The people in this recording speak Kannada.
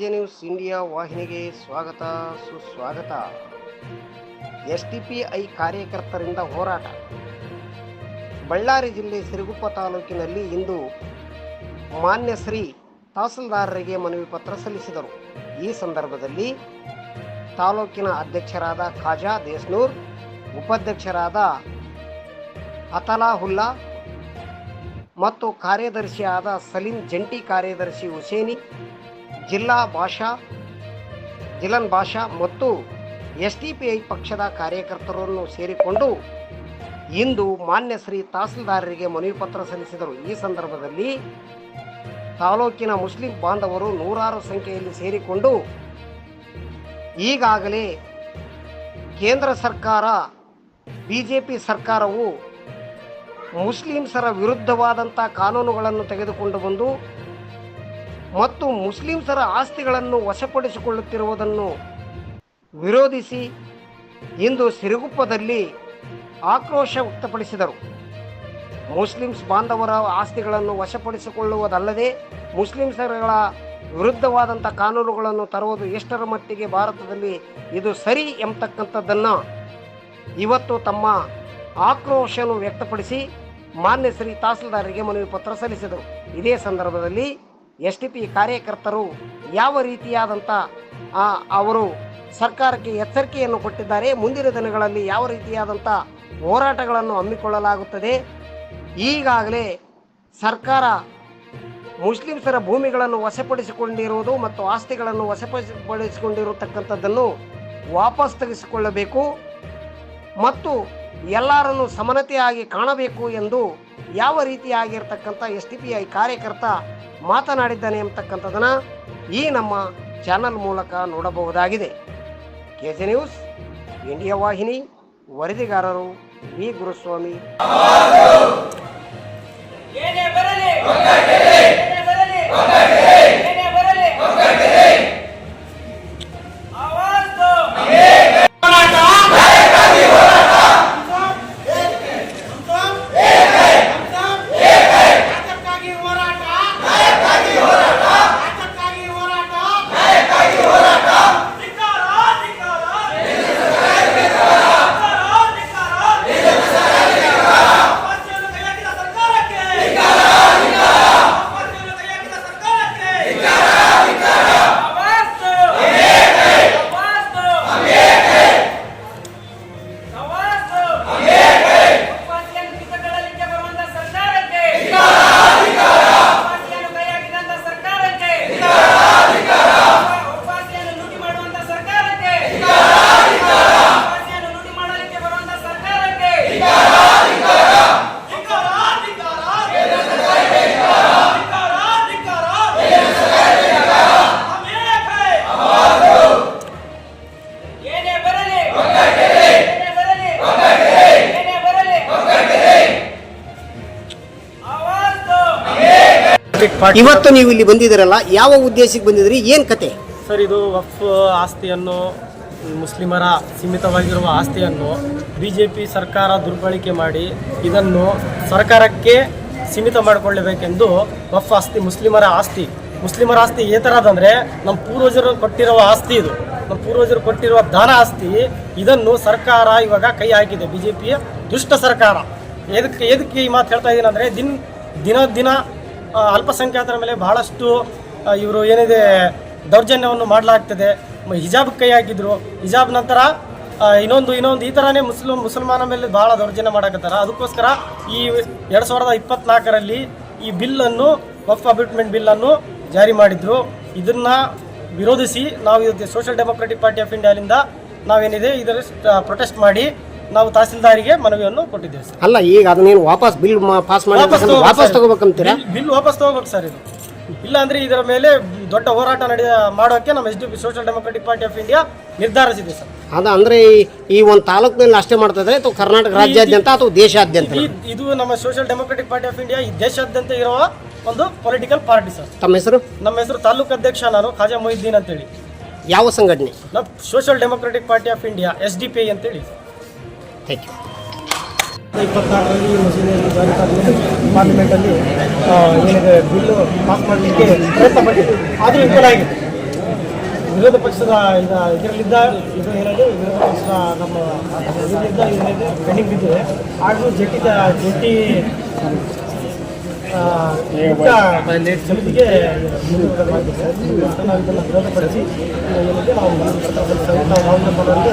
ಕೆಜೆ ನ್ಯೂಸ್ ಇಂಡಿಯಾ ವಾಹಿನಿಗೆ ಸ್ವಾಗತ, ಸುಸ್ವಾಗತ. ಎಸ್ ಟಿ ಪಿ ಐ ಕಾರ್ಯಕರ್ತರಿಂದ ಹೋರಾಟ. ಬಳ್ಳಾರಿ ಜಿಲ್ಲೆ ಸಿರುಗುಪ್ಪ ತಾಲೂಕಿನಲ್ಲಿ ಇಂದು ಮಾನ್ಯ ಶ್ರೀ ತಹಸೀಲ್ದಾರರಿಗೆ ಮನವಿ ಪತ್ರ ಸಲ್ಲಿಸಿದರು. ಈ ಸಂದರ್ಭದಲ್ಲಿ ತಾಲೂಕಿನ ಅಧ್ಯಕ್ಷರಾದ ಖಾಜಾ ದೇಸ್ನೂರ್, ಉಪಾಧ್ಯಕ್ಷರಾದ ಅತಲಾಹುಲ್ಲಾ ಮತ್ತು ಕಾರ್ಯದರ್ಶಿಯಾದ ಸಲೀಂ ಜಂಟಿ ಕಾರ್ಯದರ್ಶಿ ಹುಸೇನಿ ಜಿಲ್ಲಾ ಭಾಷಾ ಜಿಲನ್ ಭಾಷಾ ಮತ್ತು ಎಸ್ ಡಿ ಪಿ ಐ ಪಕ್ಷದ ಕಾರ್ಯಕರ್ತರನ್ನು ಸೇರಿಕೊಂಡು ಇಂದು ಮಾನ್ಯ ಶ್ರೀ ತಹಸೀಲ್ದಾರರಿಗೆ ಮನವಿ ಪತ್ರ ಸಲ್ಲಿಸಿದರು. ಈ ಸಂದರ್ಭದಲ್ಲಿ ತಾಲೂಕಿನ ಮುಸ್ಲಿಂ ಬಾಂಧವರು ನೂರಾರು ಸಂಖ್ಯೆಯಲ್ಲಿ ಸೇರಿಕೊಂಡು ಈಗಾಗಲೇ ಕೇಂದ್ರ ಸರ್ಕಾರ ಬಿ ಜೆ ಪಿ ಸರ್ಕಾರವು ಮುಸ್ಲಿಮ್ಸರ ವಿರುದ್ಧವಾದಂಥ ಕಾನೂನುಗಳನ್ನು ತೆಗೆದುಕೊಂಡು ಬಂದು ಮತ್ತು ಮುಸ್ಲಿಮ್ಸರ ಆಸ್ತಿಗಳನ್ನು ವಶಪಡಿಸಿಕೊಳ್ಳುತ್ತಿರುವುದನ್ನು ವಿರೋಧಿಸಿ ಇಂದು ಸಿರುಗುಪ್ಪದಲ್ಲಿ ಆಕ್ರೋಶ ವ್ಯಕ್ತಪಡಿಸಿದರು. ಮುಸ್ಲಿಮ್ಸ್ ಬಾಂಧವರ ಆಸ್ತಿಗಳನ್ನು ವಶಪಡಿಸಿಕೊಳ್ಳುವುದಲ್ಲದೆ ಮುಸ್ಲಿಮ್ಸರಗಳ ವಿರುದ್ಧವಾದಂಥ ಕಾನೂನುಗಳನ್ನು ತರುವುದು ಎಷ್ಟರ ಮಟ್ಟಿಗೆ ಭಾರತದಲ್ಲಿ ಇದು ಸರಿ ಎಂಬತಕ್ಕಂಥದ್ದನ್ನು ಇವತ್ತು ತಮ್ಮ ಆಕ್ರೋಶವನ್ನು ವ್ಯಕ್ತಪಡಿಸಿ ಮಾನ್ಯ ಶ್ರೀ ತಹಸೀಲ್ದಾರರಿಗೆ ಮನವಿ ಪತ್ರ ಸಲ್ಲಿಸಿದರು. ಇದೇ ಸಂದರ್ಭದಲ್ಲಿ ಎಸ್ ಟಿ ಪಿ ಕಾರ್ಯಕರ್ತರು ಯಾವ ರೀತಿಯಾದಂಥ ಅವರು ಸರ್ಕಾರಕ್ಕೆ ಎಚ್ಚರಿಕೆಯನ್ನು ಕೊಟ್ಟಿದ್ದಾರೆ, ಮುಂದಿನ ದಿನಗಳಲ್ಲಿ ಯಾವ ರೀತಿಯಾದಂಥ ಹೋರಾಟಗಳನ್ನು ಹಮ್ಮಿಕೊಳ್ಳಲಾಗುತ್ತದೆ. ಈಗಾಗಲೇ ಸರ್ಕಾರ ಮುಸ್ಲಿಮ್ಸರ ಭೂಮಿಗಳನ್ನು ವಶಪಡಿಸಿಕೊಂಡಿರುವುದು ಮತ್ತು ಆಸ್ತಿಗಳನ್ನು ವಶಪಡಿಸಿಕೊಂಡಿರತಕ್ಕಂಥದ್ದನ್ನು ವಾಪಸ್ ತೆಗೆಸಿಕೊಳ್ಳಬೇಕು ಮತ್ತು ಎಲ್ಲರನ್ನು ಸಮನತೆಯಾಗಿ ಕಾಣಬೇಕು ಎಂದು ಯಾವ ರೀತಿಯಾಗಿರ್ತಕ್ಕಂಥ ಎಸ್ ಟಿ ಪಿ ಐ ಕಾರ್ಯಕರ್ತ ಮಾತನಾಡಿದ್ದಾನೆ ಎಂಬತಕ್ಕಂಥದ್ದನ್ನು ಈ ನಮ್ಮ ಚಾನಲ್ ಮೂಲಕ ನೋಡಬಹುದಾಗಿದೆ. ಕೆ ಜೆ ನ್ಯೂಸ್, ಇಂಡಿಯಾ ವಾಹಿನಿ, ವರದಿಗಾರರು ವಿ. ಗುರುಸ್ವಾಮಿ. ಇವತ್ತು ನೀವು ಇಲ್ಲಿ ಬಂದಿದ್ದೀರಲ್ಲ ಯಾವ ಉದ್ದೇಶಕ್ಕೆ ಬಂದಿದ್ರಿ ಏನು ಕತೆ? ಸರ್ ಇದು ವಫ್ ಆಸ್ತಿಯನ್ನು ಮುಸ್ಲಿಮರ ಸೀಮಿತವಾಗಿರುವ ಆಸ್ತಿಯನ್ನು ಬಿ ಜೆ ಪಿ ಸರ್ಕಾರ ದುರ್ಬಳಕೆ ಮಾಡಿ ಇದನ್ನು ಸರ್ಕಾರಕ್ಕೆ ಸೀಮಿತ ಮಾಡಿಕೊಳ್ಳಬೇಕೆಂದು ವಫ್ ಆಸ್ತಿ ಮುಸ್ಲಿಮರ ಆಸ್ತಿ. ಮುಸ್ಲಿಮರ ಆಸ್ತಿ ಏ ಥರದಂದರೆ ನಮ್ಮ ಪೂರ್ವಜರು ಕೊಟ್ಟಿರುವ ಆಸ್ತಿ ಇದು. ನಮ್ಮ ಪೂರ್ವಜರು ಕೊಟ್ಟಿರುವ ದಾನ ಆಸ್ತಿ ಇದನ್ನು ಸರ್ಕಾರ ಇವಾಗ ಕೈ ಹಾಕಿದೆ ಬಿ ಜೆ ಪಿಯ ದುಷ್ಟ ಸರ್ಕಾರ. ಎದಕ್ಕೆ ಎದಕ್ಕೆ ಈ ಮಾತು ಹೇಳ್ತಾ ಇದ್ದೀನಂದರೆ ದಿನ ದಿನ ದಿನ ಅಲ್ಪಸಂಖ್ಯಾತರ ಮೇಲೆ ಬಹಳಷ್ಟು ಇವರು ಏನಿದೆ, ದೌರ್ಜನ್ಯವನ್ನು ಮಾಡಲಾಗ್ತದೆ. ಹಿಜಾಬ್ ಕೈ ಹಾಕಿದ್ರು. ಹಿಜಾಬ್ ನಂತರ ಇನ್ನೊಂದು ಇನ್ನೊಂದು, ಈ ಥರನೇ ಮುಸ್ಲಿಂ, ಮುಸಲ್ಮಾನ ಮೇಲೆ ಭಾಳ ದೌರ್ಜನ್ಯ ಮಾಡಕತ್ತಾರ. ಅದಕ್ಕೋಸ್ಕರ ಈ ಎರಡು ಸಾವಿರದ ಇಪ್ಪತ್ನಾಲ್ಕರಲ್ಲಿ ಈ ಬಿಲ್ಲನ್ನು ವಫ್ ಅಬಿಟ್ಮೆಂಟ್ ಬಿಲ್ಲನ್ನು ಜಾರಿ ಮಾಡಿದ್ರು. ಇದನ್ನು ವಿರೋಧಿಸಿ ನಾವು ಇವತ್ತು ಸೋಷಿಯಲ್ ಡೆಮೊಕ್ರೆಟಿಕ್ ಪಾರ್ಟಿ ಆಫ್ ಇಂಡಿಯಾದಿಂದ ನಾವೇನಿದೆ ಇದರ ಪ್ರೊಟೆಸ್ಟ್ ಮಾಡಿ ನಾವು ತಹಸೀಲ್ದಾರಿಗೆ ಮನವಿಯನ್ನು ಕೊಟ್ಟಿದ್ದೇವೆ ಸರ್. ಅಲ್ಲ ಈಗ ಅದನ್ನೇನು ವಾಪಸ್ ಬಿಲ್ ಪಾಸ್ ಮಾಡಿ ವಾಪಸ್ ತಗೋಬೇಕು ವಾಪಸ್ ಸರ್. ತಗೋಬೇಕಂತೀರಾ? ಬಿಲ್- ಬಿಲ್ ವಾಪಸ್ ತಗೋಬೇಕು ಸರ್ ಇದು. ಇಲ್ಲ ಅಂದ್ರೆ ಇದರ ಮೇಲೆ ದೊಡ್ಡ ಹೋರಾಟ ನಡೆಯ ಮಾಡೋಕೆ ನಮ್ಮ S D P social democratic party of India ನಿರ್ಧರಿಸಿದೆ ಸರ್. ಅದ ಅಂದ್ರೆ ಈ- ಈ ಒಂದು ತಾಲೂಕಿನಲ್ಲಿ ಅಷ್ಟೇ ಮಾಡ್ತಾ ಇದ್ರೆ ಅಥವಾ ಕರ್ನಾಟಕ ರಾಜ್ಯಾದ್ಯಂತ ಅಥವಾ ದೇಶಾದ್ಯಂತ? ಈ- ಇದು ನಮ್ಮ social democratic party of India ಈ ದೇಶಾದ್ಯಂತ ಇರುವ ಒಂದು ಪೊಲಿಟಿಕಲ್ ಪಾರ್ಟಿ ಸರ್. ತಮ್ಮ ಹೆಸರು? ನಮ್ಮ ಹೆಸರು ತಾಲೂಕು ಅಧ್ಯಕ್ಷ ನಾನು ಖಾಜಾ ಮೊಹಿದ್ದೀನ್ ಅಂತೇಳಿ. ಯಾವ ಸಂಘಟನೆ? ನಮ್ಮ social democratic party of India S D P I ಅಂತೇಳಿ. ಥ್ಯಾಂಕ್ ಯು ಇಪ್ಪತ್ನಾಲ್ಕರಲ್ಲಿ ಮಸೀದಿ ಪಾರ್ಲಿಮೆಂಟಲ್ಲಿ ಏನಿದೆ, ಬಿಲ್ಲು ಪಾಸ್ ಮಾಡಲಿಕ್ಕೆ ಪ್ರಯತ್ನ ಪಟ್ಟಿದೆ. ಆದರೂ ವಿಫಲ ಆಗಿದೆ. ವಿರೋಧ ಪಕ್ಷದ ಇದ, ಇದರಲ್ಲಿದ್ದ, ಇದು ಏನಿದೆ ವಿರೋಧ ಪಕ್ಷದ ನಮ್ಮ ಇದರಿಂದ ಏನಿದೆ ಪೆಂಡಿಂಗ್ ಬಿದ್ದಿದೆ ಆದರೂ ಜಟ್ಟಿದ ಜಟ್ಟಿ ಸಮಿತಿಗೆ ನಾವು ವಿರೋಧಪಡಿಸಿ ಇದು ಏನಿದೆ, ನಾವು ಮುಂದಿನ ಸಂಯುಕ್ತ ನಾಮಪತ್ರವನ್ನು